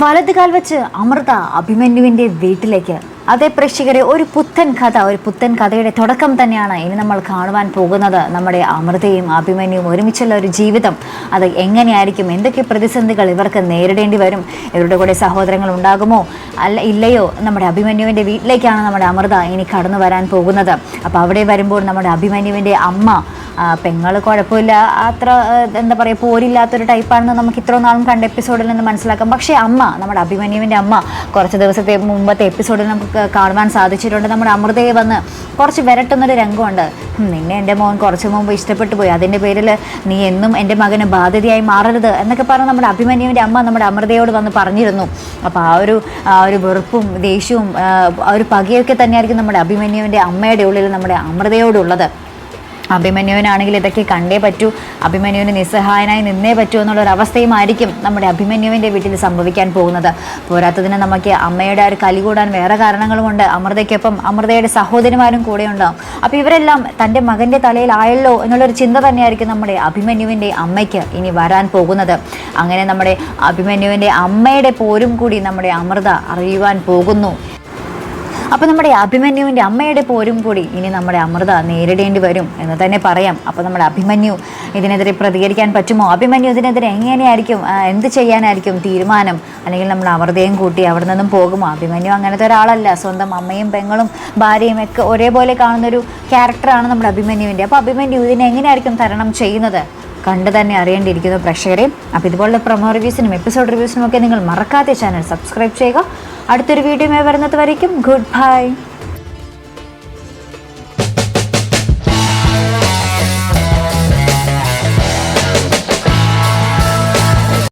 വലത് കാൽ വെച്ച് അമൃത അഭിമന്യുവിന്റെ വീട്ടിലേക്ക്. അതേ പ്രേക്ഷകരെ ഒരു പുത്തൻ കഥ ഒരു പുത്തൻ കഥയുടെ തുടക്കം തന്നെയാണ് ഇനി നമ്മൾ കാണുവാൻ പോകുന്നത്. നമ്മുടെ അമൃതയും അഭിമന്യുവും ഒരുമിച്ചുള്ള ഒരു ജീവിതം. അത് എങ്ങനെയായിരിക്കും? എന്തൊക്കെ പ്രതിസന്ധികൾ ഇവർക്ക് നേരിടേണ്ടി വരും? ഇവരുടെ കൂടെ സഹോദരങ്ങൾ ഉണ്ടാകുമോ? അല്ല ഇല്ലയോ? നമ്മുടെ അഭിമന്യുവിന്റെ വീട്ടിലേക്കാണ് നമ്മുടെ അമൃത ഇനി കടന്നു വരാൻ പോകുന്നത്. അപ്പോൾ അവിടെ വരുമ്പോൾ നമ്മുടെ അഭിമന്യുവിന്റെ അമ്മ പെങ്ങൾ കുഴപ്പമില്ല. അത്ര എന്താ പറയുക പോരില്ലാത്തൊരു ടൈപ്പാണെന്ന് നമുക്ക് ഇത്ര നാളും കണ്ട എപ്പിസോഡിൽ നിന്ന് മനസ്സിലാക്കാം. പക്ഷേ അമ്മ നമ്മുടെ അഭിമന്യുവിന്റെ അമ്മ കുറച്ച് ദിവസത്തെ മുമ്പത്തെ എപ്പിസോഡിൽ നമുക്ക് കാണുവാൻ സാധിച്ചിട്ടുണ്ട്. നമ്മുടെ അമൃതയെ വന്ന് കുറച്ച് വിരട്ടുന്നൊരു രംഗമുണ്ട്. നിന്നെ എന്റെ മോൻ കുറച്ച് മുമ്പ് ഇഷ്ടപ്പെട്ടു പോയി. അതിന്റെ പേരിൽ നീ എന്നും എന്റെ മകന് ബാധ്യതയായി മാറരുത് എന്നൊക്കെ പറഞ്ഞ് നമ്മുടെ അഭിമന്യുവിന്റെ അമ്മ നമ്മുടെ അമൃതയോട് വന്ന് പറഞ്ഞിരുന്നു. അപ്പോൾ ആ ഒരു ആ ഒരു വെറുപ്പും ദേഷ്യവും ആ ഒരു പകയൊക്കെ തന്നെയായിരിക്കും നമ്മുടെ അഭിമന്യുവിന്റെ അമ്മയുടെ ഉള്ളിൽ നമ്മുടെ അമൃതയോടുള്ളത്. അഭിമന്യുവിനാണെങ്കിൽ ഇതൊക്കെ കണ്ടേ പറ്റൂ. അഭിമന്യുവിന് നിസ്സഹായനായി നിന്നേ പറ്റൂ എന്നുള്ളൊരു അവസ്ഥയുമായിരിക്കും നമ്മുടെ അഭിമന്യുവിന്റെ വീട്ടിൽ സംഭവിക്കാൻ പോകുന്നത്. പോരാത്തതിന് നമുക്ക് അമ്മയുടെ ഒരു കലി കൂടാൻ വേറെ കാരണങ്ങളുമുണ്ട്. അമൃതയ്ക്കൊപ്പം അമൃതയുടെ സഹോദരിമാരും കൂടെ ഉണ്ടാവും അപ്പോൾ ഇവരെല്ലാം തന്റെ മകന്റെ തലയിലായല്ലോ എന്നുള്ളൊരു ചിന്ത തന്നെയായിരിക്കും നമ്മുടെ അഭിമന്യുവിന്റെ അമ്മയ്ക്ക് ഇനി വരാൻ പോകുന്നത്. അങ്ങനെ നമ്മുടെ അഭിമന്യുവിന്റെ അമ്മയുടെ പോരും കൂടി നമ്മുടെ അമൃത അറിയുവാൻ പോകുന്നു. അപ്പോൾ നമ്മുടെ അഭിമന്യുവിന്റെ അമ്മയുടെ പോരും കൂടി ഇനി നമ്മുടെ അമൃത നേരിടേണ്ടി വരും എന്ന് തന്നെ പറയാം. അപ്പോൾ നമ്മുടെ അഭിമന്യു ഇതിനെതിരെ പ്രതികരിക്കാൻ പറ്റുമോ? അഭിമന്യു ഇതിനെതിരെ എങ്ങനെയായിരിക്കും എന്ത് ചെയ്യാനായിരിക്കും തീരുമാനം? അല്ലെങ്കിൽ നമ്മൾ അമൃതയും കൂട്ടി അവിടെ നിന്നും പോകുമോ? അഭിമന്യു അങ്ങനത്തെ ഒരാളല്ല. സ്വന്തം അമ്മയും പെങ്ങളും ഭാര്യയും ഒക്കെ ഒരേപോലെ കാണുന്നൊരു ക്യാരക്ടറാണ് നമ്മുടെ അഭിമന്യുവിന്റെ അപ്പോൾ അഭിമന്യു ഇതിനെങ്ങനെയായിരിക്കും തരണം ചെയ്യുന്നത്? കണ്ടു തന്നെ അറിയേണ്ടിയിരിക്കുന്നു പ്രേക്ഷകരെ. അപ്പോൾ ഇതുപോലുള്ള പ്രൊമോ റിവ്യൂസിനും എപ്പിസോഡ് റിവ്യൂസിനും ഒക്കെ നിങ്ങൾ മറക്കാതെ ചാനൽ സബ്സ്ക്രൈബ് ചെയ്യുക. അടുത്തൊരു വീഡിയോ വരുന്നത് വരയ്ക്കും. Good bye